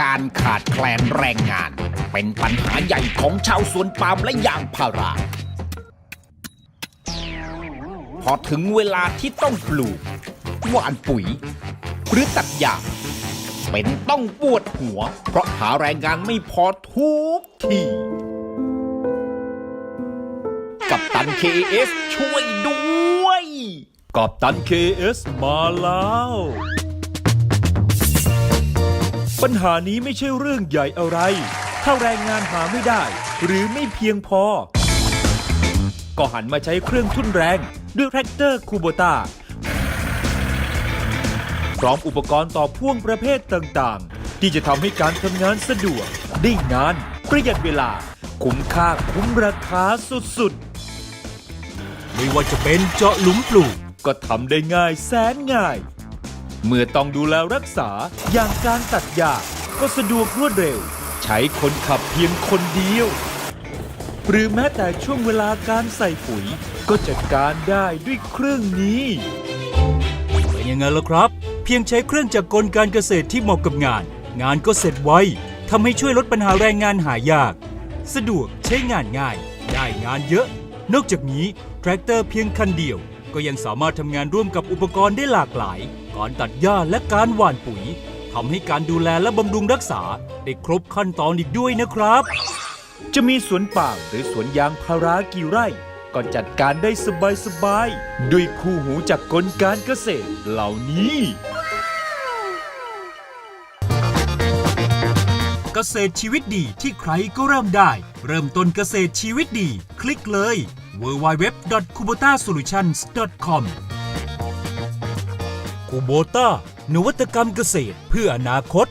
การขาดแคลนแรงงาน เป็นปัญหาใหญ่ของชาวสวนปาล์มและยางพารา พอถึงเวลาที่ต้องปลูกหว่านปุ๋ย หรือตัดหญ้าเป็นต้องปวดหัว เพราะหาแรงงานไม่พอทุกทีกับตัน KS ช่วยด้วย กับตัน KS มาแล้ว ปัญหานี้ไม่ใช่เรื่องใหญ่อะไร ถ้าแรงงานหาไม่ได้ หรือไม่เพียงพอ ก็หันมาใช้เครื่องทุ่นแรง ด้วยแทรกเตอร์คูโบตาพร้อมอุปกรณ์ต่อพ่วงประเภทต่างๆ ที่จะทำให้การทำงานสะดวก ได้นาน ประหยัดเวลา คุ้มค่าคุ้มราคาสุดๆ ไม่ว่าจะเป็นเจาะหลุมปลูก ก็ทำได้ง่ายแสนง่าย เมื่อต้องดูแลรักษาอย่างการตัดหญ้าก็สะดวกรวดเร็ว ใช้คนขับเพียงคนเดียว หรือแม้แต่ช่วงเวลาการใส่ปุ๋ย ก็จัดการได้ด้วยเครื่องนี้ เป็นยังไงล่ะครับ เพียงใช้เครื่องจักรกลการเกษตรที่เหมาะกับงาน งานก็เสร็จไวทำให้ช่วยลดปัญหาแรงงานหายาก สะดวกใช้งานง่าย ได้งานเยอะ นอกจากนี้แทรกเตอร์เพียงคันเดียว ก็ยังสามารถทำงานร่วมกับอุปกรณ์ได้หลากหลาย การตัดหญ้าและการหว่านปุ๋ยทำให้การดูแลและบำรุงรักษา ได้ครบขั้นตอนอีกด้วยนะครับ จะมีสวนปาล์มหรือสวนยางพารากี่ไร่ ก็จัดการได้สบายๆด้วยคู่หูจากกลการเกษตรเหล่านี้ เกษตรชีวิตดีที่ใครก็เริ่มได้ เริ่มต้นเกษตรชีวิตดี คลิกเลย www.kubotasolutions.com คูโบต้านวัตกรรมเกษตรเพื่ออนาคต